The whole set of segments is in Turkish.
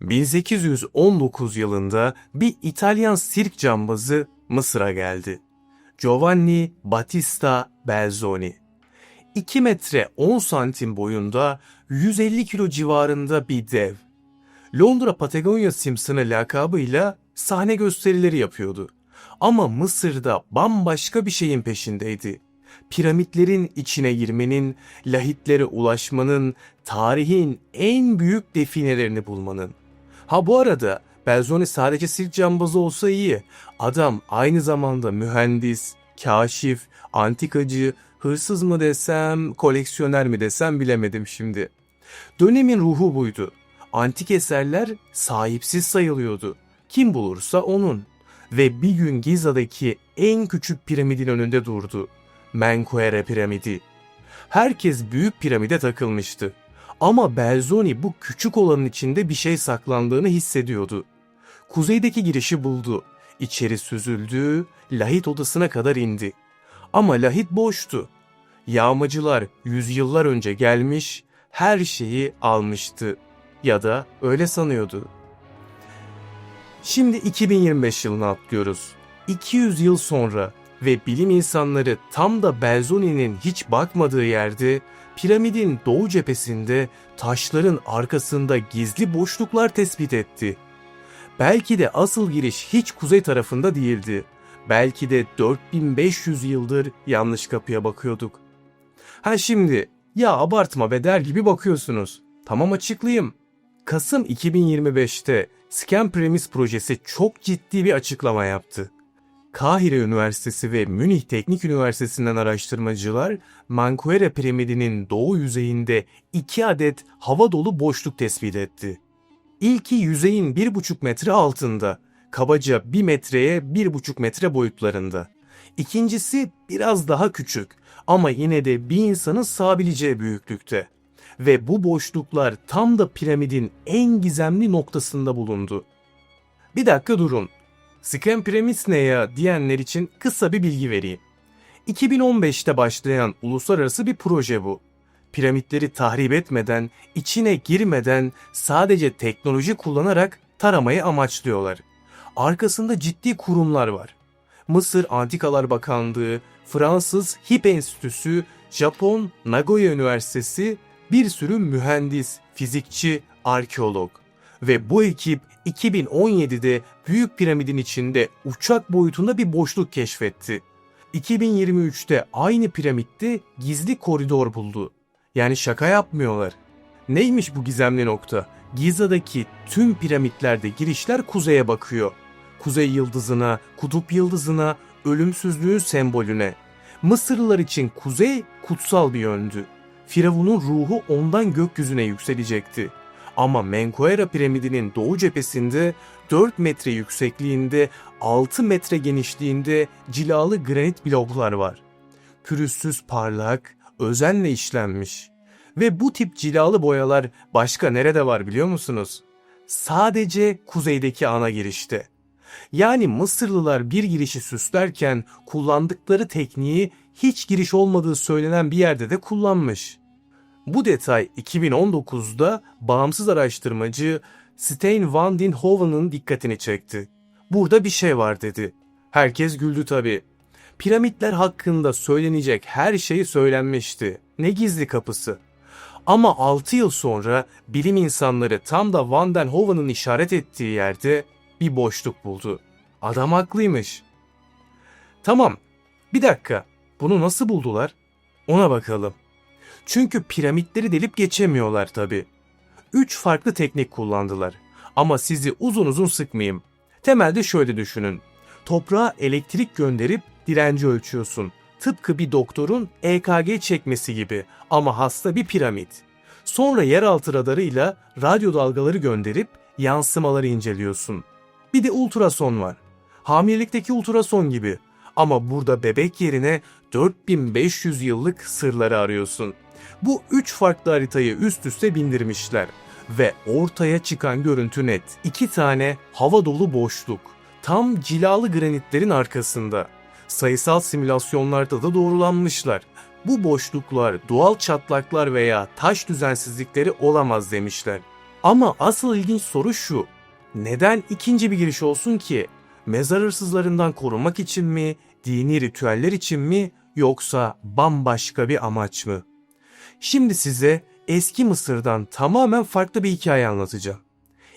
1819 yılında bir İtalyan sirk cambazı Mısır'a geldi. Giovanni Battista Belzoni. 2 metre 10 santim boyunda 150 kilo civarında bir dev. Londra Patagonya Simpson'ı lakabıyla sahne gösterileri yapıyordu. Ama Mısır'da bambaşka bir şeyin peşindeydi. Piramitlerin içine girmenin, lahitlere ulaşmanın, tarihin en büyük definelerini bulmanın. Ha bu arada Belzoni sadece sirk cambazı olsa iyi. Adam aynı zamanda mühendis, kaşif, antikacı, hırsız mı desem, koleksiyoner mi desem bilemedim şimdi. Dönemin ruhu buydu. Antik eserler sahipsiz sayılıyordu. Kim bulursa onun. Ve bir gün Giza'daki en küçük piramidin önünde durdu. Menkuere piramidi. Herkes büyük piramide takılmıştı. Ama Belzoni bu küçük olanın içinde bir şey saklandığını hissediyordu. Kuzeydeki girişi buldu. İçeri süzüldü, lahit odasına kadar indi. Ama lahit boştu. Yağmacılar yüzyıllar önce gelmiş, her şeyi almıştı. Ya da öyle sanıyordu. Şimdi 2025 yılına atlıyoruz. 200 yıl sonra ve bilim insanları tam da Belzoni'nin hiç bakmadığı yerde piramidin doğu cephesinde taşların arkasında gizli boşluklar tespit etti. Belki de asıl giriş hiç kuzey tarafında değildi. Belki de 4500 yıldır yanlış kapıya bakıyorduk. Ha şimdi ya abartma be der gibi bakıyorsunuz. Tamam açıklayayım. Kasım 2025'te Scam Premise projesi çok ciddi bir açıklama yaptı. Kahire Üniversitesi ve Münih Teknik Üniversitesi'nden araştırmacılar Mankuere piramidinin doğu yüzeyinde iki adet hava dolu boşluk tespit etti. İlki yüzeyin 1,5 metre altında, kabaca 1 metreye 1,5 metre boyutlarında. İkincisi biraz daha küçük ama yine de bir insanın sığabileceği büyüklükte. Ve bu boşluklar tam da piramidin en gizemli noktasında bulundu. Bir dakika durun. Scam Pyramids ne ya diyenler için kısa bir bilgi vereyim. 2015'te başlayan uluslararası bir proje bu. Piramitleri tahrip etmeden, içine girmeden sadece teknoloji kullanarak taramayı amaçlıyorlar. Arkasında ciddi kurumlar var. Mısır Antikalar Bakanlığı, Fransız HIP Enstitüsü, Japon Nagoya Üniversitesi, bir sürü mühendis, fizikçi, arkeolog. Ve bu ekip 2017'de Büyük Piramidin içinde uçak boyutunda bir boşluk keşfetti. 2023'te aynı piramitte gizli koridor buldu. Yani şaka yapmıyorlar. Neymiş bu gizemli nokta? Giza'daki tüm piramitlerde girişler kuzeye bakıyor. Kuzey yıldızına, kutup yıldızına, ölümsüzlüğün sembolüne. Mısırlılar için kuzey kutsal bir yöndü. Firavun'un ruhu ondan gökyüzüne yükselecekti. Ama Menkuera piramidinin doğu cephesinde 4 metre yüksekliğinde 6 metre genişliğinde cilalı granit bloklar var. Pürüzsüz parlak, özenle işlenmiş. Ve bu tip cilalı boyalar başka nerede var biliyor musunuz? Sadece kuzeydeki ana girişte. Yani Mısırlılar bir girişi süslerken kullandıkları tekniği hiç giriş olmadığı söylenen bir yerde de kullanmış. Bu detay 2019'da bağımsız araştırmacı Stein van den Hoven'ın dikkatini çekti. Burada bir şey var dedi. Herkes güldü tabii. Piramitler hakkında söylenecek her şey söylenmişti. Ne gizli kapısı. Ama 6 yıl sonra bilim insanları tam da Van den Hoven'ın işaret ettiği yerde bir boşluk buldu. Adam haklıymış. Tamam. Bir dakika. Bunu nasıl buldular? Ona bakalım. Çünkü piramitleri delip geçemiyorlar tabi. Üç farklı teknik kullandılar. Ama sizi uzun uzun sıkmayayım. Temelde şöyle düşünün. Toprağa elektrik gönderip direnci ölçüyorsun. Tıpkı bir doktorun EKG çekmesi gibi ama hasta bir piramit. Sonra yeraltı radarıyla radyo dalgaları gönderip yansımaları inceliyorsun. Bir de ultrason var. Hamilelikteki ultrason gibi. Ama burada bebek yerine 4500 yıllık sırları arıyorsun. Bu üç farklı haritayı üst üste bindirmişler ve ortaya çıkan görüntü net. İki tane hava dolu boşluk. Tam cilalı granitlerin arkasında. Sayısal simülasyonlarda da doğrulanmışlar. Bu boşluklar doğal çatlaklar veya taş düzensizlikleri olamaz demişler. Ama asıl ilginç soru şu. Neden ikinci bir giriş olsun ki? Mezar hırsızlarından korunmak için mi, dini ritüeller için mi yoksa bambaşka bir amaç mı? Şimdi size eski Mısır'dan tamamen farklı bir hikaye anlatacağım.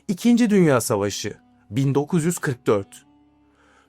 İkinci Dünya Savaşı 1944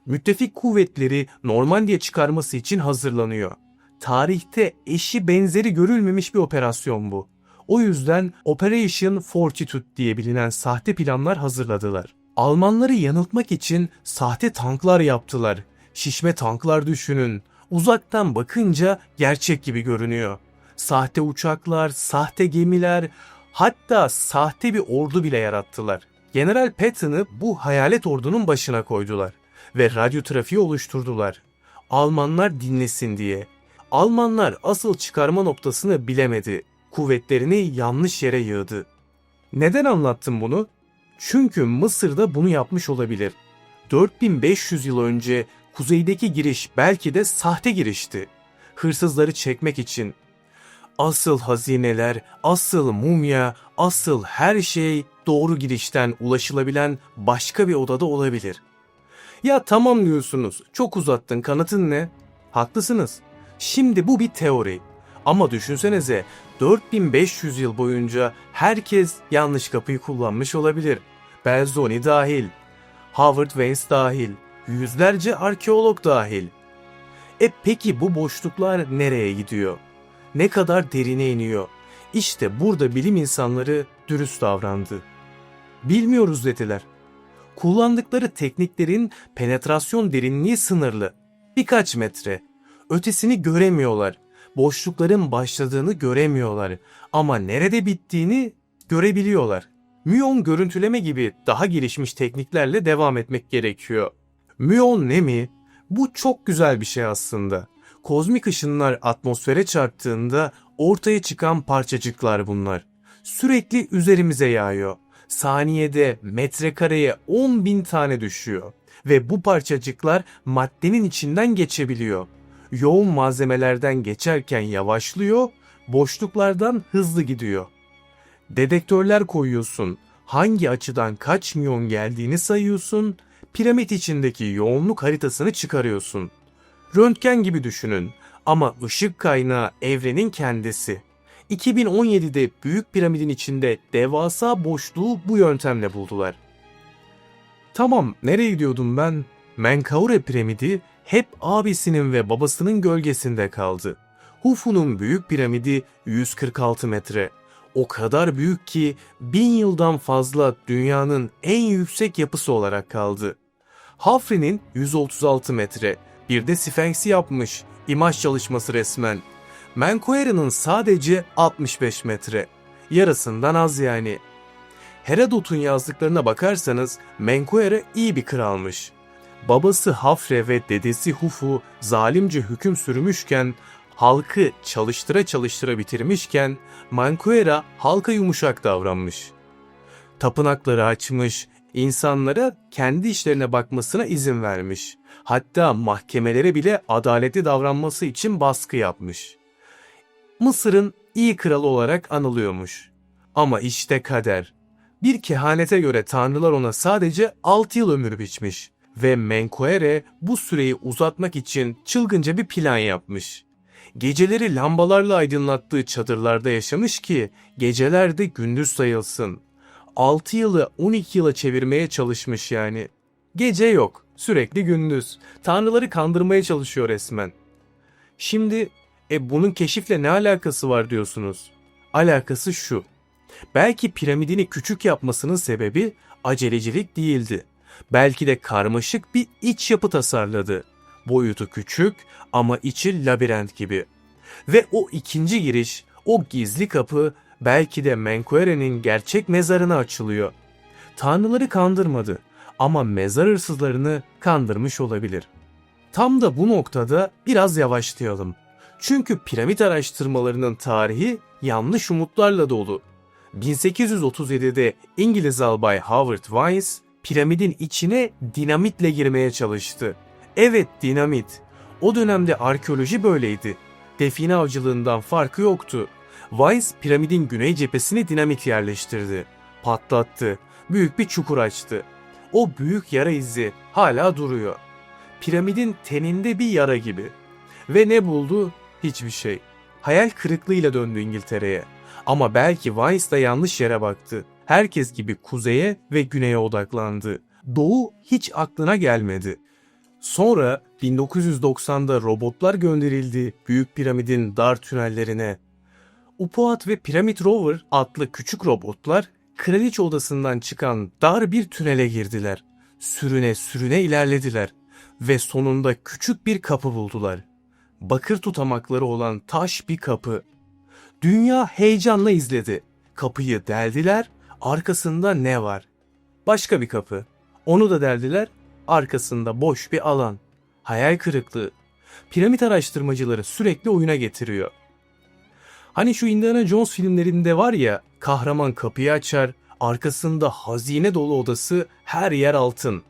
Müttefik kuvvetleri Normandiya çıkarması için hazırlanıyor. Tarihte eşi benzeri görülmemiş bir operasyon bu. O yüzden Operation Fortitude diye bilinen sahte planlar hazırladılar. Almanları yanıltmak için sahte tanklar yaptılar. Şişme tanklar düşünün. Uzaktan bakınca gerçek gibi görünüyor. Sahte uçaklar, sahte gemiler, hatta sahte bir ordu bile yarattılar. General Patton'ı bu hayalet ordunun başına koydular ve radyo trafiği oluşturdular. Almanlar dinlesin diye. Almanlar asıl çıkarma noktasını bilemedi. Kuvvetlerini yanlış yere yığdı. Neden anlattım bunu? Çünkü Mısır'da bunu yapmış olabilir. 4500 yıl önce kuzeydeki giriş belki de sahte girişti. Hırsızları çekmek için. Asıl hazineler, asıl mumya, asıl her şey doğru girişten ulaşılabilen başka bir odada olabilir. Ya tamam diyorsunuz, çok uzattın kanıtın ne? Haklısınız. Şimdi bu bir teori. Ama düşünsenize 4500 yıl boyunca herkes yanlış kapıyı kullanmış olabilir. Belzoni dahil, Howard Waynes dahil, yüzlerce arkeolog dahil. E peki bu boşluklar nereye gidiyor? Ne kadar derine iniyor? İşte burada bilim insanları dürüst davrandı. Bilmiyoruz dediler. Kullandıkları tekniklerin penetrasyon derinliği sınırlı. Birkaç metre. Ötesini göremiyorlar. Boşlukların başladığını göremiyorlar ama nerede bittiğini görebiliyorlar. Müyon görüntüleme gibi daha gelişmiş tekniklerle devam etmek gerekiyor. Müyon ne mi? Bu çok güzel bir şey aslında. Kozmik ışınlar atmosfere çarptığında ortaya çıkan parçacıklar bunlar. Sürekli üzerimize yağıyor. Saniyede metrekareye 10 bin tane düşüyor. Ve bu parçacıklar maddenin içinden geçebiliyor. Yoğun malzemelerden geçerken yavaşlıyor, boşluklardan hızlı gidiyor. Dedektörler koyuyorsun, hangi açıdan kaç miyon geldiğini sayıyorsun, piramit içindeki yoğunluk haritasını çıkarıyorsun. Röntgen gibi düşünün ama ışık kaynağı evrenin kendisi. 2017'de Büyük Piramidin içinde devasa boşluğu bu yöntemle buldular. Tamam, nereye gidiyordum ben? Menkaure piramidi hep abisinin ve babasının gölgesinde kaldı. Hufu'nun büyük piramidi 146 metre. O kadar büyük ki bin yıldan fazla dünyanın en yüksek yapısı olarak kaldı. Hafri'nin 136 metre. Bir de Sphinx'i yapmış. İmaj çalışması resmen. Menkoera'nın sadece 65 metre. Yarısından az yani. Herodot'un yazdıklarına bakarsanız Menkoera iyi bir kralmış. Babası Hafre ve dedesi Hufu zalimce hüküm sürmüşken, halkı çalıştıra çalıştıra bitirmişken Menkoera halka yumuşak davranmış. Tapınakları açmış, insanlara kendi işlerine bakmasına izin vermiş. Hatta mahkemelere bile adaletli davranması için baskı yapmış. Mısır'ın iyi kralı olarak anılıyormuş. Ama işte kader. Bir kehanete göre tanrılar ona sadece 6 yıl ömür biçmiş ve Menkoere bu süreyi uzatmak için çılgınca bir plan yapmış. Geceleri lambalarla aydınlattığı çadırlarda yaşamış ki geceler de gündüz sayılsın. 6 yılı 12 yıla çevirmeye çalışmış yani. Gece yok, sürekli gündüz. Tanrıları kandırmaya çalışıyor resmen. Şimdi e bunun keşifle ne alakası var diyorsunuz? Alakası şu. Belki piramidini küçük yapmasının sebebi acelecilik değildi. Belki de karmaşık bir iç yapı tasarladı. Boyutu küçük ama içi labirent gibi. Ve o ikinci giriş, o gizli kapı belki de Menkuere'nin gerçek mezarına açılıyor. Tanrıları kandırmadı ama mezar hırsızlarını kandırmış olabilir. Tam da bu noktada biraz yavaşlayalım. Çünkü piramit araştırmalarının tarihi yanlış umutlarla dolu. 1837'de İngiliz albay Howard Wise piramidin içine dinamitle girmeye çalıştı. Evet dinamit. O dönemde arkeoloji böyleydi. Define avcılığından farkı yoktu. Wise piramidin güney cephesine dinamit yerleştirdi. patlattı. Büyük bir çukur açtı. O büyük yara izi hala duruyor. Piramidin teninde bir yara gibi. Ve ne buldu? Hiçbir şey. Hayal kırıklığıyla döndü İngiltere'ye. Ama belki Weiss da yanlış yere baktı. Herkes gibi kuzeye ve güneye odaklandı. Doğu hiç aklına gelmedi. Sonra 1990'da robotlar gönderildi Büyük Piramidin dar tünellerine. Upuat ve Piramit Rover adlı küçük robotlar kraliçe odasından çıkan dar bir tünele girdiler. Sürüne sürüne ilerlediler ve sonunda küçük bir kapı buldular. Bakır tutamakları olan taş bir kapı. Dünya heyecanla izledi. Kapıyı deldiler, arkasında ne var? Başka bir kapı. Onu da deldiler, arkasında boş bir alan. Hayal kırıklığı. Piramit araştırmacıları sürekli oyuna getiriyor. Hani şu Indiana Jones filmlerinde var ya, kahraman kapıyı açar, arkasında hazine dolu odası, her yer altın.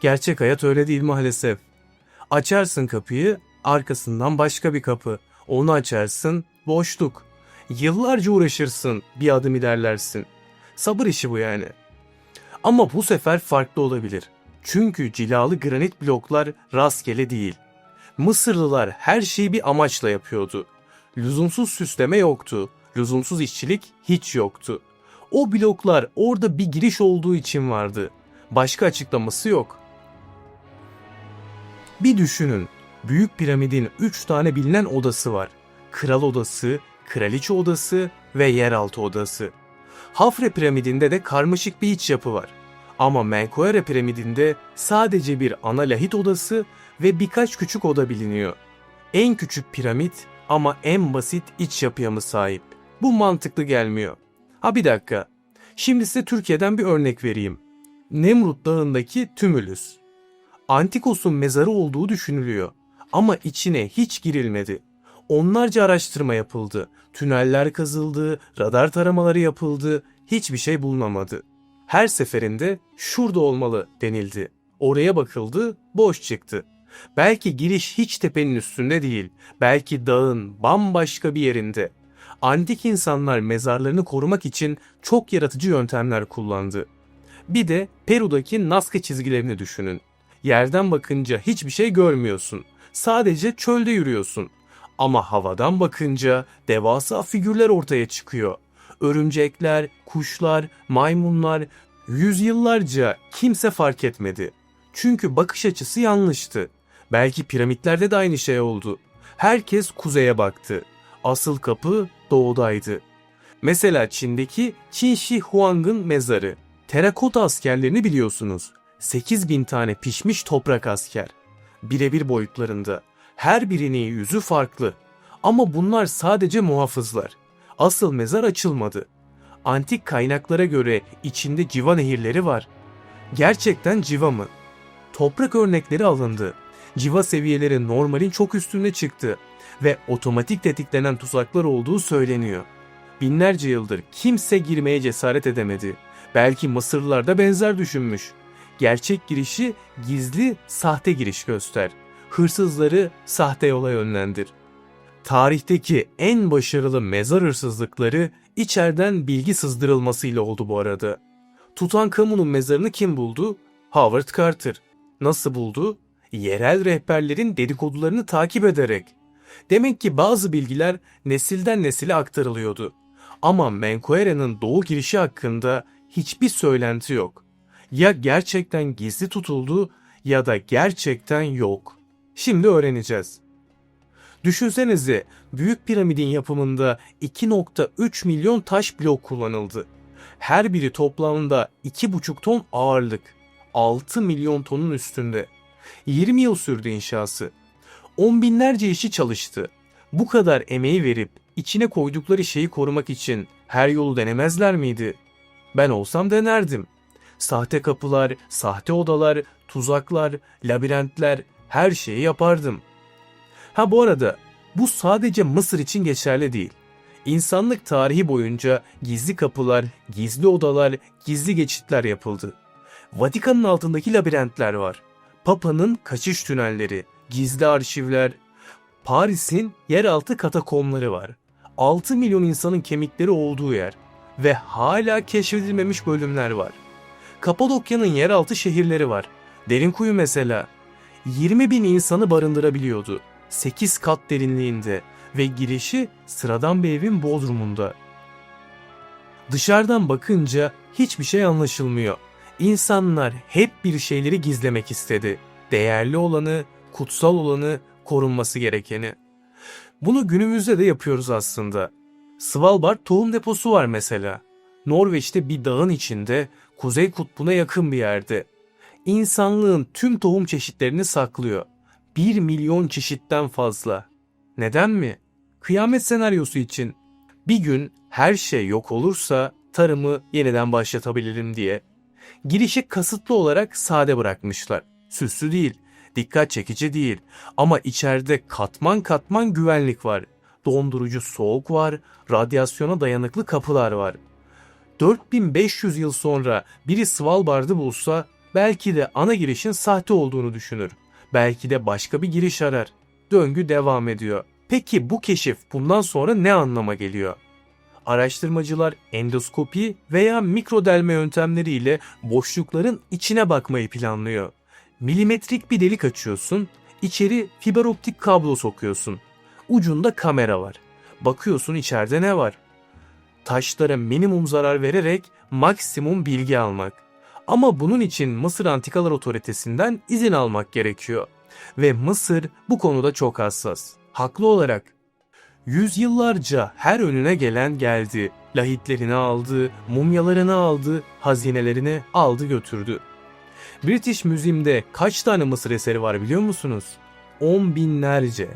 Gerçek hayat öyle değil maalesef. Açarsın kapıyı, arkasından başka bir kapı. Onu açarsın, boşluk. Yıllarca uğraşırsın, bir adım ilerlersin. Sabır işi bu yani. Ama bu sefer farklı olabilir. Çünkü cilalı granit bloklar rastgele değil. Mısırlılar her şeyi bir amaçla yapıyordu. Lüzumsuz süsleme yoktu. Lüzumsuz işçilik hiç yoktu. O bloklar orada bir giriş olduğu için vardı. Başka açıklaması yok. Bir düşünün. Büyük piramidin 3 tane bilinen odası var. Kral odası, kraliçe odası ve yeraltı odası. Hafre piramidinde de karmaşık bir iç yapı var. Ama Menkaure piramidinde sadece bir ana lahit odası ve birkaç küçük oda biliniyor. En küçük piramit ama en basit iç yapıya mı sahip? Bu mantıklı gelmiyor. Ha bir dakika. Şimdi size Türkiye'den bir örnek vereyim. Nemrut Dağı'ndaki Tümülüs. Antikos'un mezarı olduğu düşünülüyor. Ama içine hiç girilmedi. Onlarca araştırma yapıldı. Tüneller kazıldı, radar taramaları yapıldı. Hiçbir şey bulunamadı. Her seferinde şurada olmalı denildi. Oraya bakıldı, boş çıktı. Belki giriş hiç tepenin üstünde değil. Belki dağın bambaşka bir yerinde. Antik insanlar mezarlarını korumak için çok yaratıcı yöntemler kullandı. Bir de Peru'daki Nazca çizgilerini düşünün. Yerden bakınca hiçbir şey görmüyorsun. Sadece çölde yürüyorsun. Ama havadan bakınca devasa figürler ortaya çıkıyor. Örümcekler, kuşlar, maymunlar yüzyıllarca kimse fark etmedi. Çünkü bakış açısı yanlıştı. Belki piramitlerde de aynı şey oldu. Herkes kuzeye baktı. Asıl kapı doğudaydı. Mesela Çin'deki Qin Shi Huang'ın mezarı. Terakota askerlerini biliyorsunuz. 8000 tane pişmiş toprak asker. Birebir boyutlarında. Her birinin yüzü farklı. Ama bunlar sadece muhafızlar. Asıl mezar açılmadı. Antik kaynaklara göre içinde civa nehirleri var. Gerçekten civa mı? Toprak örnekleri alındı. Civa seviyeleri normalin çok üstünde çıktı ve otomatik tetiklenen tuzaklar olduğu söyleniyor. Binlerce yıldır kimse girmeye cesaret edemedi. Belki Mısırlılar da benzer düşünmüş. Gerçek girişi gizli, sahte giriş göster. Hırsızları sahte yola yönlendir. Tarihteki en başarılı mezar hırsızlıkları içeriden bilgi sızdırılmasıyla oldu bu arada. Tutankamon'un mezarını kim buldu? Howard Carter. Nasıl buldu? Yerel rehberlerin dedikodularını takip ederek. Demek ki bazı bilgiler nesilden nesile aktarılıyordu. Ama Menkoere'nin doğu girişi hakkında hiçbir söylenti yok. Ya gerçekten gizli tutuldu ya da gerçekten yok. Şimdi öğreneceğiz. Düşünsenize Büyük Piramidin yapımında 2.3 milyon taş blok kullanıldı. Her biri toplamda 2,5 ton ağırlık. 6 milyon tonun üstünde. 20 yıl sürdü inşası. On binlerce işçi çalıştı. Bu kadar emeği verip içine koydukları şeyi korumak için her yolu denemezler miydi? Ben olsam denerdim. Sahte kapılar, sahte odalar, tuzaklar, labirentler her şeyi yapardım. Ha bu arada bu sadece Mısır için geçerli değil. İnsanlık tarihi boyunca gizli kapılar, gizli odalar, gizli geçitler yapıldı. Vatikan'ın altındaki labirentler var. Papa'nın kaçış tünelleri, gizli arşivler, Paris'in yeraltı katakomları var. 6 milyon insanın kemikleri olduğu yer. ve hala keşfedilmemiş bölümler var. Kapadokya'nın yeraltı şehirleri var. Derinkuyu mesela 20 bin insanı barındırabiliyordu. 8 kat derinliğinde ve girişi sıradan bir evin bodrumunda. Dışarıdan bakınca hiçbir şey anlaşılmıyor. İnsanlar hep bir şeyleri gizlemek istedi. Değerli olanı, kutsal olanı, korunması gerekeni. Bunu günümüzde de yapıyoruz aslında. Svalbard tohum deposu var mesela. Norveç'te bir dağın içinde, kuzey kutbuna yakın bir yerde. İnsanlığın tüm tohum çeşitlerini saklıyor. 1 milyon çeşitten fazla. Neden mi? Kıyamet senaryosu için. Bir gün her şey yok olursa tarımı yeniden başlatabilirim diye. Girişi kasıtlı olarak sade bırakmışlar. Süslü değil, dikkat çekici değil ama içeride katman katman güvenlik var. Dondurucu soğuk var, radyasyona dayanıklı kapılar var. 4500 yıl sonra biri Svalbard'ı bulsa belki de ana girişin sahte olduğunu düşünür. Belki de başka bir giriş arar. Döngü devam ediyor. Peki bu keşif bundan sonra ne anlama geliyor? Araştırmacılar endoskopi veya mikrodelme yöntemleriyle boşlukların içine bakmayı planlıyor. Milimetrik bir delik açıyorsun, içeri fiber optik kablo sokuyorsun. Ucunda kamera var. Bakıyorsun içeride ne var? Taşlara minimum zarar vererek maksimum bilgi almak. Ama bunun için Mısır Antikalar Otoritesi'nden izin almak gerekiyor. Ve Mısır bu konuda çok hassas. Haklı olarak. Yüzyıllarca her önüne gelen geldi. Lahitlerini aldı, mumyalarını aldı, hazinelerini aldı götürdü. British Museum'de kaç tane Mısır eseri var biliyor musunuz? On binlerce.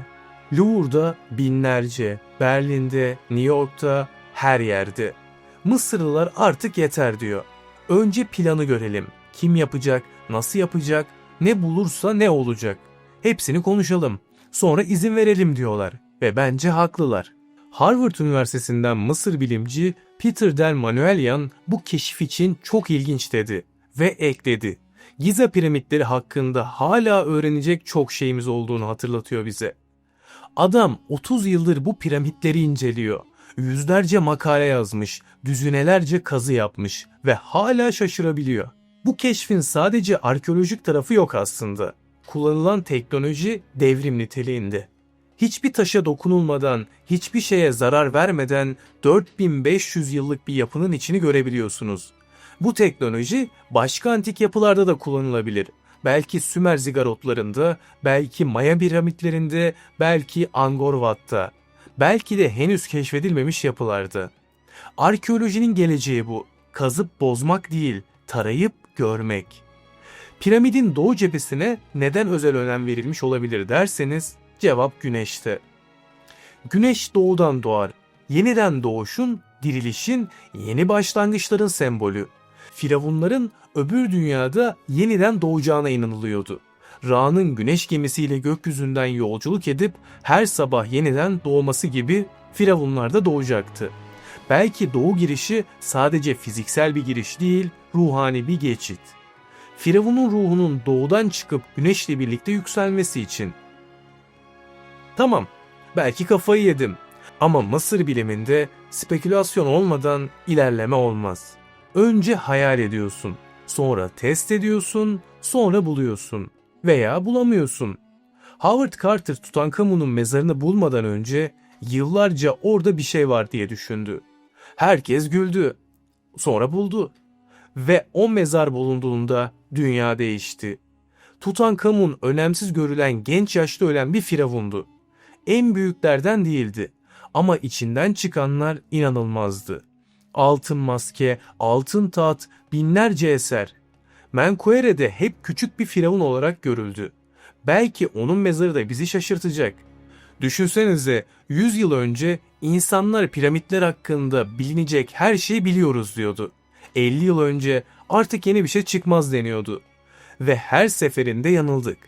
Louvre'da binlerce, Berlin'de, New York'ta, her yerde. Mısırlılar artık yeter diyor. Önce planı görelim. Kim yapacak, nasıl yapacak, ne bulursa ne olacak. Hepsini konuşalım. Sonra izin verelim diyorlar ve bence haklılar. Harvard Üniversitesi'nden Mısır bilimci Peter Del Manuelian bu keşif için çok ilginç dedi ve ekledi. Giza piramitleri hakkında hala öğrenecek çok şeyimiz olduğunu hatırlatıyor bize. Adam 30 yıldır bu piramitleri inceliyor. Yüzlerce makale yazmış, düzinelerce kazı yapmış ve hala şaşırabiliyor. Bu keşfin sadece arkeolojik tarafı yok aslında. Kullanılan teknoloji devrim niteliğinde. Hiçbir taşa dokunulmadan, hiçbir şeye zarar vermeden 4500 yıllık bir yapının içini görebiliyorsunuz. Bu teknoloji başka antik yapılarda da kullanılabilir. Belki Sümer zigarotlarında, belki Maya piramitlerinde, belki Angkor Wat'ta. Belki de henüz keşfedilmemiş yapılarda. Arkeolojinin geleceği bu. Kazıp bozmak değil, tarayıp görmek. Piramidin doğu cephesine neden özel önem verilmiş olabilir derseniz cevap güneşte. Güneş doğudan doğar. Yeniden doğuşun, dirilişin, yeni başlangıçların sembolü. Firavunların öbür dünyada yeniden doğacağına inanılıyordu. Ra'nın güneş gemisiyle gökyüzünden yolculuk edip her sabah yeniden doğması gibi firavunlar da doğacaktı. Belki doğu girişi sadece fiziksel bir giriş değil, ruhani bir geçit. Firavunun ruhunun doğudan çıkıp güneşle birlikte yükselmesi için. Tamam, belki kafayı yedim. Ama Mısır biliminde spekülasyon olmadan ilerleme olmaz. Önce hayal ediyorsun, sonra test ediyorsun, sonra buluyorsun veya bulamıyorsun. Howard Carter Tutankamon'un mezarını bulmadan önce yıllarca orada bir şey var diye düşündü. Herkes güldü. Sonra buldu. Ve o mezar bulunduğunda dünya değişti. Tutankamon önemsiz görülen genç yaşta ölen bir firavundu. En büyüklerden değildi ama içinden çıkanlar inanılmazdı. Altın maske, altın taht, binlerce eser. Menkuere'de hep küçük bir firavun olarak görüldü. Belki onun mezarı da bizi şaşırtacak. Düşünsenize 100 yıl önce insanlar piramitler hakkında bilinecek her şeyi biliyoruz diyordu. 50 yıl önce artık yeni bir şey çıkmaz deniyordu. Ve her seferinde yanıldık.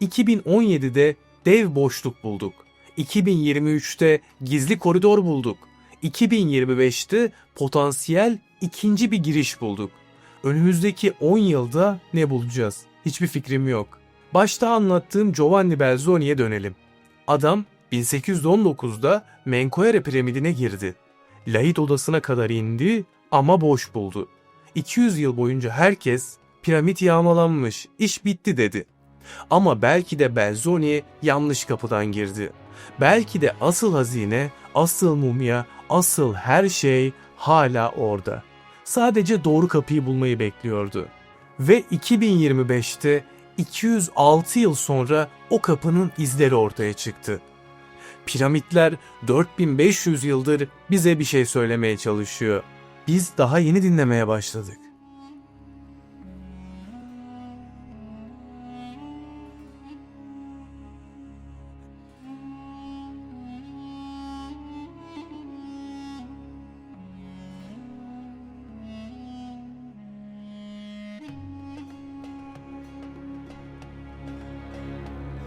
2017'de dev boşluk bulduk. 2023'te gizli koridor bulduk. 2025'te potansiyel ikinci bir giriş bulduk. Önümüzdeki 10 yılda ne bulacağız? Hiçbir fikrim yok. Başta anlattığım Giovanni Belzoni'ye dönelim. Adam 1819'da Menkoere piramidine girdi. lahit odasına kadar indi ama boş buldu. 200 yıl boyunca herkes piramit yağmalanmış, iş bitti dedi. Ama belki de Belzoni yanlış kapıdan girdi. Belki de asıl hazine, asıl mumya, asıl her şey hala orada. Sadece doğru kapıyı bulmayı bekliyordu. Ve 2025'te 206 yıl sonra o kapının izleri ortaya çıktı. Piramitler 4500 yıldır bize bir şey söylemeye çalışıyor. Biz daha yeni dinlemeye başladık.